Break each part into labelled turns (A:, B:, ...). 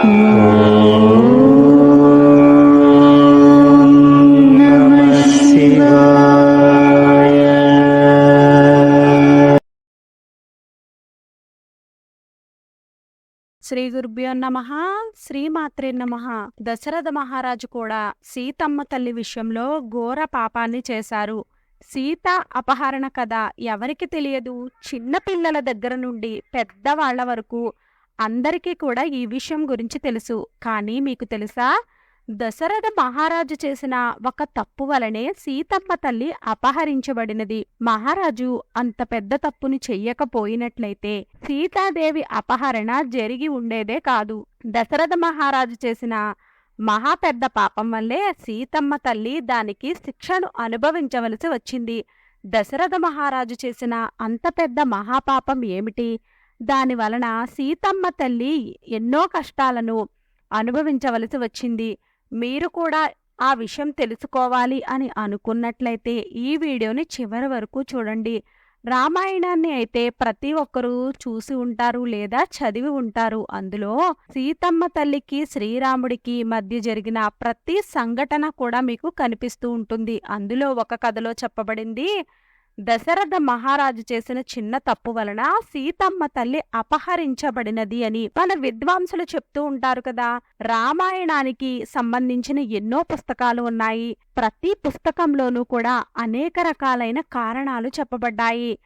A: శ్రీ గురుభ్యో నమ శ్రీమాత్రే నమ. దశరథ మహారాజు కూడా సీతమ్మ తల్లి విషయంలో ఘోర పాపాన్ని చేశారు. సీత అపహరణ కథ ఎవరికి తెలియదు? చిన్న పిల్లల దగ్గర నుండి పెద్దవాళ్ళ వరకు అందరికీ కూడా ఈ విషయం గురించి తెలుసు. కానీ మీకు తెలుసా? దశరథ మహారాజు చేసిన ఒక తప్పు వలనే సీతమ్మ తల్లి అపహరించబడినది. మహారాజు అంత పెద్ద తప్పుని చెయ్యకపోయినట్లయితే సీతాదేవి అపహరణ జరిగి ఉండేదే కాదు. దశరథ మహారాజు చేసిన మహా పెద్ద పాపం వల్లే సీతమ్మ తల్లి దానికి శిక్షను అనుభవించవలసి వచ్చింది. దశరథ మహారాజు చేసిన అంత పెద్ద మహాపాపం ఏమిటి? దాని వలన సీతమ్మ తల్లి ఎన్నో కష్టాలను అనుభవించవలసి వచ్చింది. మీరు కూడా ఆ విషయం తెలుసుకోవాలి అని అనుకున్నట్లయితే ఈ వీడియోని చివరి వరకు చూడండి. రామాయణాన్ని అయితే ప్రతి ఒక్కరూ చూసి ఉంటారు లేదా చదివి ఉంటారు. అందులో సీతమ్మ తల్లికి శ్రీరాముడికి మధ్య జరిగిన ప్రతి సంఘటన కూడా మీకు కనిపిస్తూ ఉంటుంది. అందులో ఒక కథలో చెప్పబడింది దశరథ మహారాజు చేసిన చిన్న తప్పు వలన సీతమ్మ తల్లి అపహరించబడినది అని మన విద్వాంసులు చెప్తూ ఉంటారు కదా. రామాయణానికి సంబంధించిన ఎన్నో పుస్తకాలు ఉన్నాయి. ప్రతి పుస్తకంలోనూ కూడా అనేక రకాలైన కారణాలు చెప్పబడ్డాయి.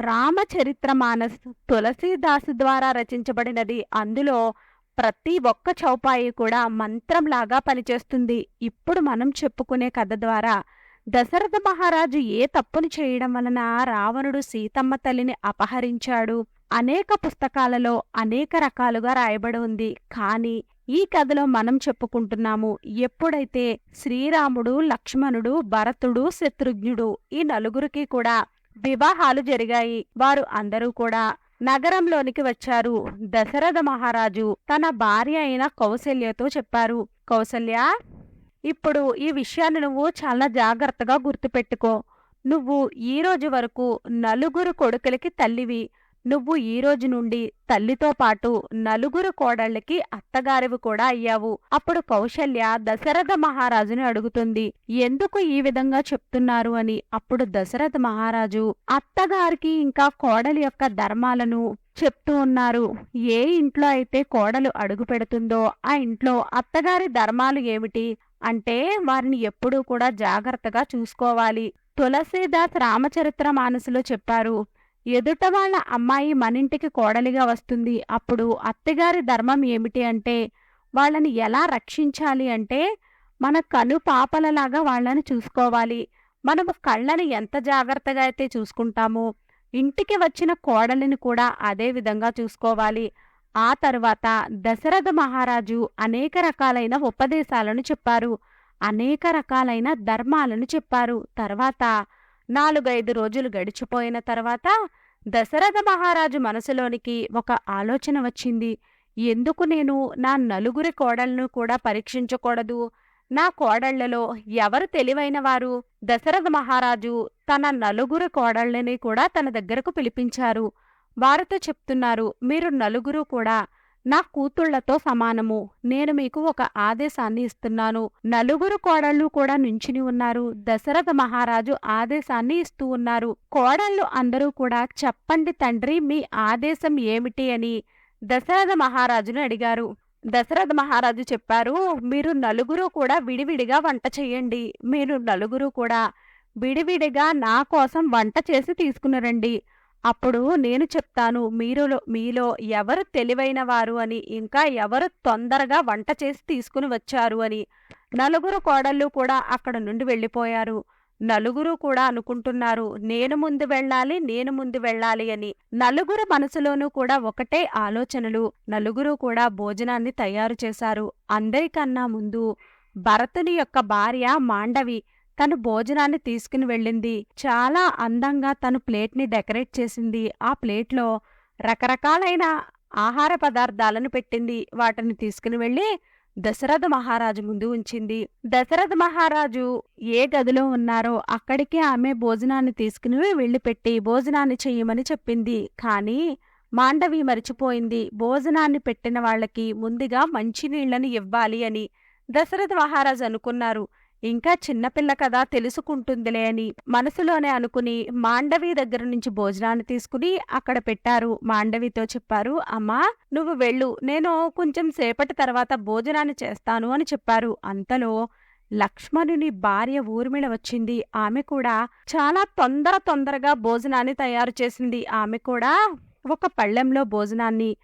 A: రామచరిత్ర మానస్ తులసీదాసు ద్వారా రచించబడినది. అందులో ప్రతి ఒక్క చౌపాయి కూడా మంత్రంలాగా పనిచేస్తుంది. ఇప్పుడు మనం చెప్పుకునే కథ ద్వారా దశరథ మహారాజు ఏ తప్పును చేయడం వలన రావణుడు సీతమ్మ తల్లిని అపహరించాడు? అనేక పుస్తకాలలో అనేక రకాలుగా రాయబడి ఉంది. కానీ ఈ కథలో మనం చెప్పుకుంటున్నాము ఎప్పుడైతే శ్రీరాముడు లక్ష్మణుడు భరతుడు శత్రుఘ్నుడు ఈ నలుగురికి కూడా వివాహాలు జరిగాయి. వారు అందరూ కూడా నగరంలోనికి వచ్చారు. దశరథ మహారాజు తన భార్య అయిన కౌశల్యతో చెప్పారు. కౌసల్య ఇప్పుడు ఈ విషయాన్ని నువ్వు చాలా జాగ్రత్తగా గుర్తుపెట్టుకో. నువ్వు ఈ రోజు వరకు నలుగురు కొడుకులకి తల్లివి. నువ్వు ఈ రోజు నుండి తల్లితో పాటు నలుగురు కోడళ్ళకి అత్తగారివి కూడా అయ్యావు. అప్పుడు కౌశల్య దశరథ మహారాజుని అడుగుతుంది. ఎందుకు ఈ విధంగా చెప్తున్నారు అని. అప్పుడు దశరథ మహారాజు అత్తగారికి ఇంకా కోడలి యొక్క ధర్మాలను చెప్తూ ఉన్నారు. ఏ ఇంట్లో అయితే కోడలు అడుగు పెడుతుందో ఆ ఇంట్లో అత్తగారి ధర్మాలు ఏమిటి? అంటే వారిని ఎప్పుడూ కూడా జాగ్రత్తగా చూసుకోవాలి. తులసీదాస్ రామచరిత్ర మానసులో చెప్పారు ఎదుట వాళ్ళ అమ్మాయి మనింటికి కోడలిగా వస్తుంది. అప్పుడు అత్తగారి ధర్మం ఏమిటి అంటే వాళ్ళని ఎలా రక్షించాలి అంటే మన కను పాపలలాగా వాళ్ళని చూసుకోవాలి. మనం కళ్ళని ఎంత జాగ్రత్తగా అయితే చూసుకుంటామో ఇంటికి వచ్చిన కోడలిని కూడా అదే విధంగా చూసుకోవాలి. ఆ తర్వాత దశరథ మహారాజు అనేక రకాలైన ఉపదేశాలను చెప్పారు. అనేక రకాలైన ధర్మాలను చెప్పారు. తర్వాత నాలుగైదు రోజులు గడిచిపోయిన తర్వాత దశరథ మహారాజు మనసులోనికి ఒక ఆలోచన వచ్చింది. ఎందుకు నేను నా నలుగురి కోడళ్ళను కూడా పరీక్షించకూడదు? నా కోడళ్ళలో ఎవరు తెలివైన వారు? దశరథ మహారాజు తన నలుగురు కోడళ్ళని కూడా తన దగ్గరకు పిలిపించారు. వారితో చెప్తున్నారు మీరు నలుగురు కూడా నా కూతుళ్ళతో సమానము. నేను మీకు ఒక ఆదేశాన్ని ఇస్తున్నాను. నలుగురు కోడళ్ళు కూడా నుంచుని ఉన్నారు. దశరథ మహారాజు ఆదేశాన్ని ఇస్తూ ఉన్నారు. కోడళ్ళు అందరూ కూడా చెప్పండి తండ్రి మీ ఆదేశం ఏమిటి అని దశరథ మహారాజును అడిగారు. దశరథ మహారాజు చెప్పారు మీరు నలుగురు కూడా విడివిడిగా వంట చేయండి. మీరు నలుగురు కూడా విడివిడిగా నా కోసం వంట చేసి తీసుకునిరండి అప్పుడు నేను చెప్తాను మీరులో మీలో ఎవరు తెలివైన వారు అని ఇంకా ఎవరు తొందరగా వంట చేసి తీసుకుని వచ్చారు అని. నలుగురు కోడళ్ళు కూడా అక్కడ నుండి వెళ్ళిపోయారు. నలుగురు కూడా అనుకుంటున్నారు నేను ముందు వెళ్ళాలి నేను ముందు వెళ్ళాలి అని. నలుగురు మనసులోనూ కూడా ఒకటే ఆలోచనలు. నలుగురు కూడా భోజనాన్ని తయారు చేశారు. అందరికన్నా ముందు భరతుని యొక్క భార్య మాండవి తను భోజనాన్ని తీసుకుని వెళ్ళింది. చాలా అందంగా తను ప్లేట్ని డెకరేట్ చేసింది. ఆ ప్లేట్లో రకరకాలైన ఆహార పదార్థాలను పెట్టింది. వాటిని తీసుకుని వెళ్ళి దశరథ మహారాజు ముందు ఉంచింది. దశరథ మహారాజు ఏ గదిలో ఉన్నారో అక్కడికే ఆమె భోజనాన్ని తీసుకుని వెళ్ళిపెట్టి భోజనాన్ని చెయ్యమని చెప్పింది. కానీ మాండవి మరిచిపోయింది. భోజనాన్ని పెట్టిన వాళ్ళకి ముందుగా మంచినీళ్ళను ఇవ్వాలి అని దశరథ మహారాజు అనుకున్నారు. ఇంకా చిన్నపిల్ల కదా తెలుసుకుంటుందిలే అని మనసులోనే అనుకుని మాండవి దగ్గర నుంచి భోజనాన్ని తీసుకుని అక్కడ పెట్టారు. మాండవితో చెప్పారు అమ్మా నువ్వు వెళ్ళు. నేను కొంచెం సేపటి తర్వాత భోజనాన్ని చేస్తాను అని చెప్పారు. అంతలో లక్ష్మణుని భార్య ఊర్మిళ వచ్చింది. ఆమె కూడా చాలా తొందర తొందరగా భోజనాన్ని తయారు చేసింది. ఆమె కూడా ఒక పళ్ళెంలో భోజనాన్ని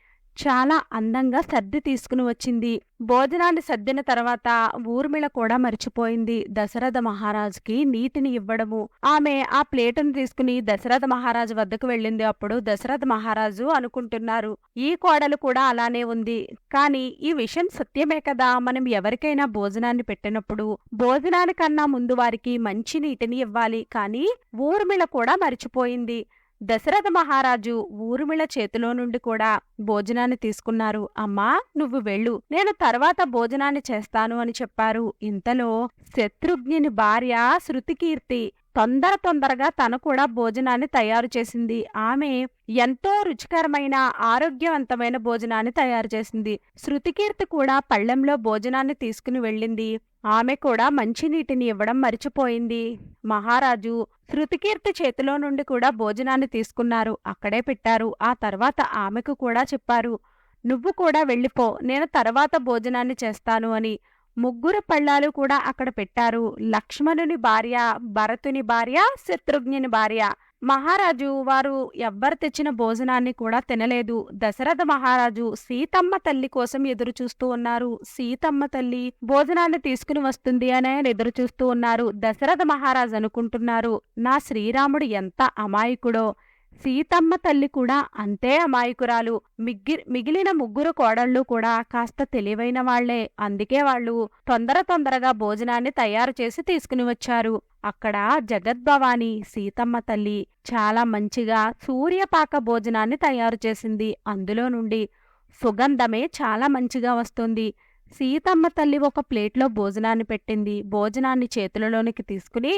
A: చాలా అందంగా సర్ది తీసుకుని వచ్చింది. భోజనాన్ని సర్దిన తర్వాత ఊర్మిళ కూడా మర్చిపోయింది. దశరథ మహారాజుకి నీటిని ఇవ్వడము. ఆమె ఆ ప్లేటును తీసుకుని దశరథ మహారాజు వద్దకు వెళ్ళింది. అప్పుడు దశరథ మహారాజు అనుకుంటున్నారు ఈ కోడలు కూడా అలానే ఉంది. కానీ ఈ విషయం సత్యమే కదా. మనం ఎవరికైనా భోజనాన్ని పెట్టినప్పుడు భోజనానికన్నా ముందు వారికి మంచి నీటిని ఇవ్వాలి. కానీ ఊర్మిళ కూడా మరిచిపోయింది. దశరథ మహారాజు ఊర్మిళ చేతిలో నుండి కూడా భోజనాన్ని తీసుకున్నారు. అమ్మా నువ్వు వెళ్ళు. నేను తర్వాత భోజనాన్ని చేస్తాను అని చెప్పారు. ఇంతలో శత్రుఘ్ని భార్య శృతికీర్తి తొందర తొందరగా తను కూడా భోజనాన్ని తయారు చేసింది. ఆమె ఎంతో రుచికరమైన ఆరోగ్యవంతమైన భోజనాన్ని తయారు చేసింది. శృతికీర్తి కూడా పళ్ళెంలో భోజనాన్ని తీసుకుని వెళ్ళింది. ఆమె కూడా మంచినీటిని ఇవ్వడం మరిచిపోయింది. మహారాజు శృతికీర్తి చేతిలో నుండి కూడా భోజనాన్ని తీసుకున్నారు. అక్కడే పెట్టారు. ఆ తర్వాత ఆమెకు కూడా చెప్పారు. నువ్వు కూడా వెళ్ళిపో. నేను తర్వాత భోజనాన్ని చేస్తాను అని. ముగ్గురు పళ్ళాలు కూడా అక్కడ పెట్టారు. లక్ష్మణుని భార్య భరతుని భార్య శత్రుఘ్ని భార్య. మహారాజు వారు ఎవ్వరు తెచ్చిన భోజనాన్ని కూడా తినలేదు. దశరథ మహారాజు సీతమ్మ తల్లి కోసం ఎదురు చూస్తూ ఉన్నారు. సీతమ్మ తల్లి భోజనాన్ని తీసుకుని వస్తుంది అని ఆయన ఎదురు చూస్తూ ఉన్నారు. దశరథ మహారాజు అనుకుంటున్నారు నా శ్రీరాముడు ఎంత అమాయకుడో! సీతమ్మ తల్లి కూడా అంతే అమాయకురాలు. మిగ్గి మిగిలిన ముగ్గురు కోడళ్ళు కూడా కాస్త తెలివైన వాళ్ళే. అందుకే వాళ్ళు తొందర తొందరగా భోజనాన్ని తయారు చేసి తీసుకుని వచ్చారు. అక్కడ జగద్భవాని సీతమ్మ తల్లి చాలా మంచిగా సూర్యపాక భోజనాన్ని తయారు చేసింది. అందులో నుండి సుగంధమే చాలా మంచిగా వస్తుంది. సీతమ్మ తల్లి ఒక ప్లేట్లో భోజనాన్ని పెట్టింది. భోజనాన్ని చేతులలోనికి తీసుకుని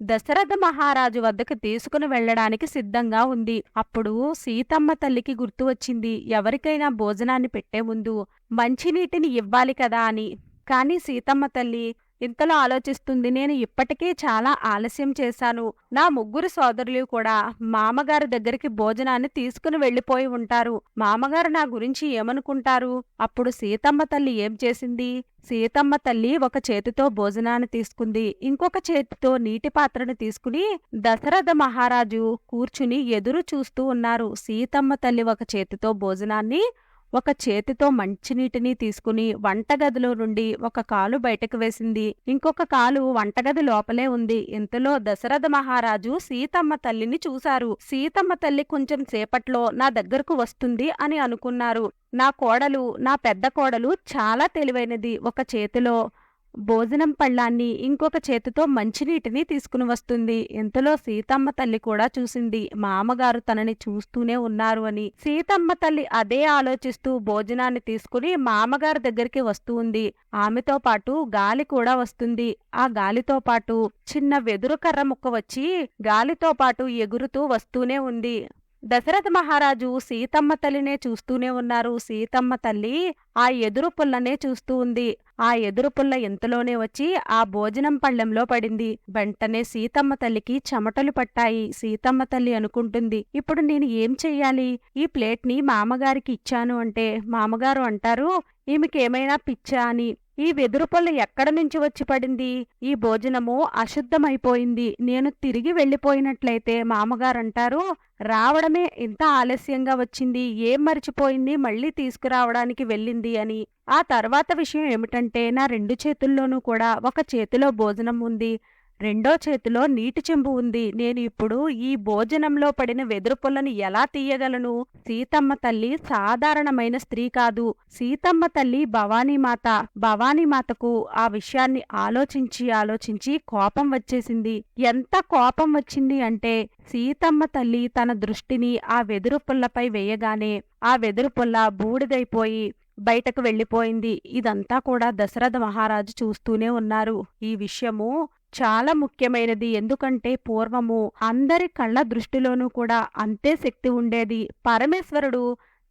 A: దశరథ మహారాజు వద్దకు తీసుకుని వెళ్ళడానికి సిద్ధంగా ఉంది. అప్పుడు సీతమ్మ తల్లికి గుర్తు వచ్చింది. ఎవరికైనా భోజనాన్ని పెట్టే ముందు మంచినీటిని ఇవ్వాలి కదా అని. కానీ సీతమ్మ తల్లి ఇంతలో ఆలోచిస్తుంది. నేను ఇప్పటికే చాలా ఆలస్యం చేశాను. నా ముగ్గురు సోదరులు కూడా మామగారి దగ్గరికి భోజనాన్ని తీసుకుని వెళ్ళిపోయి ఉంటారు. మామగారు నా గురించి ఏమనుకుంటారు? అప్పుడు సీతమ్మ తల్లి ఏం చేసింది? సీతమ్మ తల్లి ఒక చేతితో భోజనాన్ని తీసుకుంది. ఇంకొక చేతితో నీటి పాత్రను తీసుకుని దశరథ మహారాజు కూర్చుని ఎదురు చూస్తూ ఉన్నారు. సీతమ్మ తల్లి ఒక చేతితో భోజనాన్ని ఒక చేతితో మంచినీటిని తీసుకుని వంటగదిలో నుండి ఒక కాలు బయటకు వేసింది. ఇంకొక కాలు వంటగది లోపలే ఉంది. ఇంతలో దశరథ మహారాజు సీతమ్మ తల్లిని చూశారు. సీతమ్మ తల్లి కొంచెం సేపట్లో నా దగ్గరకు వస్తుంది అని అనుకున్నారు. నా కోడలు నా పెద్ద కోడలు చాలా తెలివైనది. ఒక చేతిలో భోజనం పళ్ళాన్ని ఇంకొక చేతితో మంచినీటిని తీసుకుని వస్తుంది. ఇంతలో సీతమ్మ తల్లి కూడా చూసింది. మామగారు తనని చూస్తూనే ఉన్నారు అని. సీతమ్మ తల్లి అదే ఆలోచిస్తూ భోజనాన్ని తీసుకుని మామగారి దగ్గరికి వస్తూ ఉంది. ఆమెతో పాటు గాలి కూడా వస్తుంది. ఆ గాలితో పాటు చిన్న వెదురు కర్ర ముక్క వచ్చి గాలితో పాటు ఎగురుతూ వస్తూనే ఉంది. దశరథ మహారాజు సీతమ్మ తల్లినే చూస్తూనే ఉన్నారు. సీతమ్మ తల్లి ఆ ఎదురు పుల్లనే చూస్తూ ఉంది. ఆ ఎదురు పుల్ల ఎంతలోనే వచ్చి ఆ భోజనం పళ్ళెంలో పడింది. వెంటనే సీతమ్మ తల్లికి చెమటలు పట్టాయి. సీతమ్మ తల్లి అనుకుంటుంది ఇప్పుడు నేను ఏం చెయ్యాలి? ఈ ప్లేట్ని మామగారికి ఇచ్చాను అంటే. మామగారు అంటారు ఈమెకేమైనా పిచ్చా అని. ఈ వెదురు పొల్ల ఎక్కడ నుంచి వచ్చి పడింది? ఈ భోజనము అశుద్ధమైపోయింది. నేను తిరిగి వెళ్ళిపోయినట్లయితే మామగారంటారు రావడమే ఇంత ఆలస్యంగా వచ్చింది. ఏం మర్చిపోయింది? మళ్ళీ తీసుకురావడానికి వెళ్ళింది అని. ఆ తర్వాత విషయం ఏమిటంటే నా రెండు చేతుల్లోనూ కూడా ఒక చేతిలో భోజనం ఉంది. రెండో చేతిలో నీటి చెంబు ఉంది. నేను ఇప్పుడు ఈ భోజనంలో పడిన వెదురుపుల్లని ఎలా తీయగలను? సీతమ్మ తల్లి సాధారణమైన స్త్రీ కాదు. సీతమ్మ తల్లి భవానీమాత భవానీమాతకు ఆ విషయాన్ని ఆలోచించి ఆలోచించి కోపం వచ్చేసింది. ఎంత కోపం వచ్చింది అంటే సీతమ్మ తల్లి తన దృష్టిని ఆ వెదురు పుల్లపై వేయగానే ఆ వెదురు పుల్ల బూడిదైపోయి బయటకు వెళ్ళిపోయింది. ఇదంతా కూడా దశరథ మహారాజు చూస్తూనే ఉన్నారు. ఈ విషయము చాలా ముఖ్యమైనది. ఎందుకంటే పూర్వము అందరి కళ్ళ దృష్టిలోనూ కూడా అంతే శక్తి ఉండేది. పరమేశ్వరుడు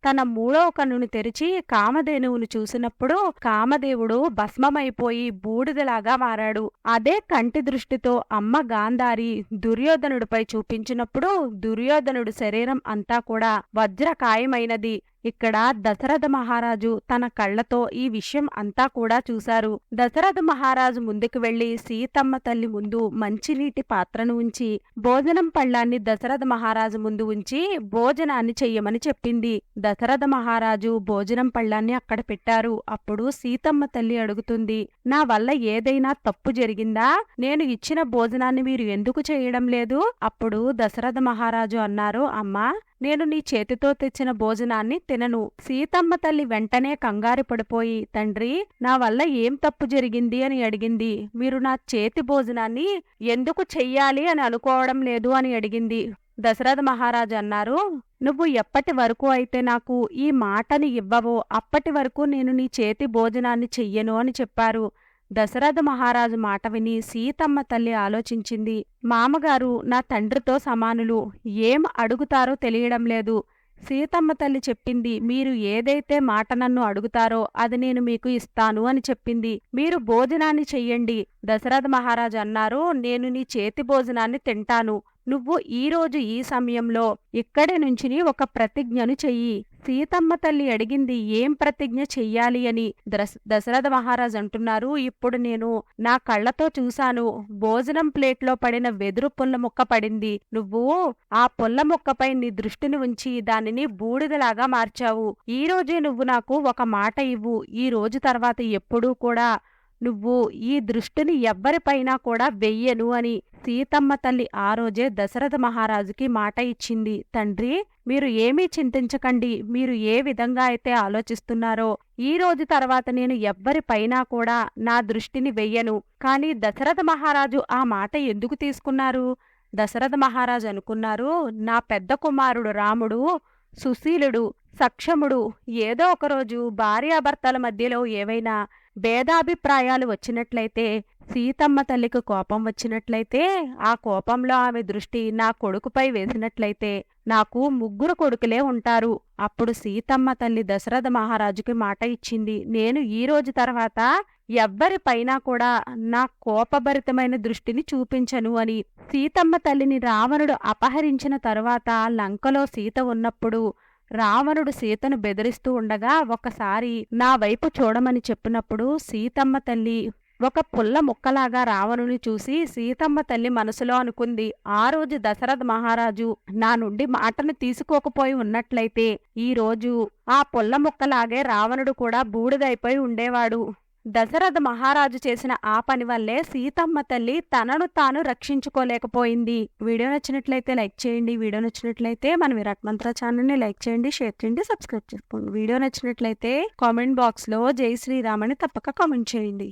A: తన మూడవ కన్నును తెరిచి కామధేనువును చూసినప్పుడు కామదేవుడు భస్మమైపోయి బూడిదలాగా మారాడు. అదే కంటి దృష్టితో అమ్మ గాంధారి దుర్యోధనుడిపై చూపించినప్పుడు దుర్యోధనుడు శరీరం అంతా కూడా వజ్రకాయమైనది. ఇక్కడ దశరథ మహారాజు తన కళ్ళతో ఈ విషయం అంతా కూడా చూశారు. దశరథ మహారాజు ముందుకు వెళ్ళి సీతమ్మ తల్లి ముందు మంచినీటి పాత్రను ఉంచి భోజనం పళ్ళాన్ని దశరథ మహారాజు ముందు ఉంచి భోజనాన్ని చెయ్యమని చెప్పింది. దశరథ మహారాజు భోజనం పళ్ళాన్ని అక్కడ పెట్టారు. అప్పుడు సీతమ్మ తల్లి అడుగుతుంది నా వల్ల ఏదైనా తప్పు జరిగిందా? నేను ఇచ్చిన భోజనాన్ని మీరు ఎందుకు చేయడం లేదు? అప్పుడు దశరథ మహారాజు అన్నారు అమ్మా నేను నీ చేతితో తెచ్చిన భోజనాన్ని తినను. సీతమ్మ తల్లి వెంటనే కంగారు పడిపోయి తండ్రి నా వల్ల ఏం తప్పు జరిగింది? అని అడిగింది. మీరు నా చేతి భోజనాన్ని ఎందుకు చెయ్యాలి అని అనుకోవడం లేదు? అని అడిగింది. దశరథ మహారాజు అన్నారు నువ్వు ఎప్పటి వరకు అయితే నాకు ఈ మాటని ఇవ్వవో అప్పటి వరకు నేను నీ చేతి భోజనాన్ని చెయ్యను అని చెప్పారు. దశరథ మహారాజు మాట విని సీతమ్మ తల్లి ఆలోచించింది మామగారు నా తండ్రితో సమానులు. ఏం అడుగుతారో తెలియడం లేదు. సీతమ్మ తల్లి చెప్పింది మీరు ఏదైతే మాట నన్ను అడుగుతారో అది నేను మీకు ఇస్తాను అని చెప్పింది. మీరు భోజనాన్ని చెయ్యండి. దశరథ మహారాజు అన్నారు నేను నీ చేతి భోజనాన్ని తింటాను. నువ్వు ఈరోజు ఈ సమయంలో ఇక్కడి నుంచి ఒక ప్రతిజ్ఞను చెయ్యి. సీతమ్మ తల్లి అడిగింది ఏం ప్రతిజ్ఞ చెయ్యాలి అని దశరథ మహారాజ్ అంటున్నారు. ఇప్పుడు నేను నా కళ్ళతో చూశాను. భోజనం ప్లేట్లో పడిన వెదురు పుల్ల ముక్క పడింది. నువ్వు ఆ పుల్ల ముక్కపై నీ దృష్టిని ఉంచి దానిని బూడిదలాగా మార్చావు. ఈ రోజే నువ్వు నాకు ఒక మాట ఇవ్వు. ఈ రోజు తర్వాత ఎప్పుడూ కూడా నువ్వు ఈ దృష్టిని ఎవ్వరిపైనా కూడా వెయ్యను అని సీతమ్మ తల్లి ఆ రోజే దశరథ మహారాజుకి మాట ఇచ్చింది. తండ్రి మీరు ఏమీ చింతించకండి. మీరు ఏ విధంగా అయితే ఆలోచిస్తున్నారో ఈ రోజు తర్వాత నేను ఎవ్వరిపైనా కూడా నా దృష్టిని వెయ్యను. కాని దశరథ మహారాజు ఆ మాట ఎందుకు తీసుకున్నారు? దశరథ మహారాజు అనుకున్నారు నా పెద్ద కుమారుడు రాముడు సుశీలుడు సక్షముడు ఏదో ఒకరోజు భార్యాభర్తల మధ్యలో ఏవైనా భేదాభిప్రాయాలు వచ్చినట్లయితే సీతమ్మ తల్లికి కోపం వచ్చినట్లయితే ఆ కోపంలో ఆమె దృష్టి నా కొడుకుపై వేసినట్లయితే నాకు ముగ్గురు కొడుకులే ఉంటారు. అప్పుడు సీతమ్మ తల్లి దశరథ మహారాజుకి మాట ఇచ్చింది. నేను ఈ రోజు తర్వాత ఎవ్వరిపైనా కూడా నా కోపభరితమైన దృష్టిని చూపించను అని. సీతమ్మ తల్లిని రావణుడు అపహరించిన తరువాత లంకలో సీత ఉన్నప్పుడు రావణుడు సీతను బెదిరిస్తూ ఉండగా ఒకసారి నా వైపు చూడమని చెప్పినప్పుడు సీతమ్మ తల్లి ఒక పుల్ల ముక్కలాగా రావణుని చూసి సీతమ్మ తల్లి మనసులో అనుకుంది ఆ రోజు దశరథ మహారాజు నా నుండి మాటను తీసుకోకపోయి ఉన్నట్లయితే ఈ రోజు ఆ పుల్ల ముక్కలాగే రావణుడు కూడా బూడిదైపోయి ఉండేవాడు. దశరథ మహారాజు చేసిన ఆ పని వల్లే సీతమ్మ తల్లి తనను తాను రక్షించుకోలేకపోయింది. వీడియో నచ్చినట్లయితే లైక్ చేయండి. వీడియో నచ్చినట్లయితే మన విరాట్మంత్ర ఛానల్ని లైక్ చేయండి షేర్ చేయండి సబ్స్క్రైబ్ చేసుకోండి. వీడియో నచ్చినట్లయితే కామెంట్ బాక్స్లో జై శ్రీరామ్ అని తప్పక కామెంట్ చేయండి.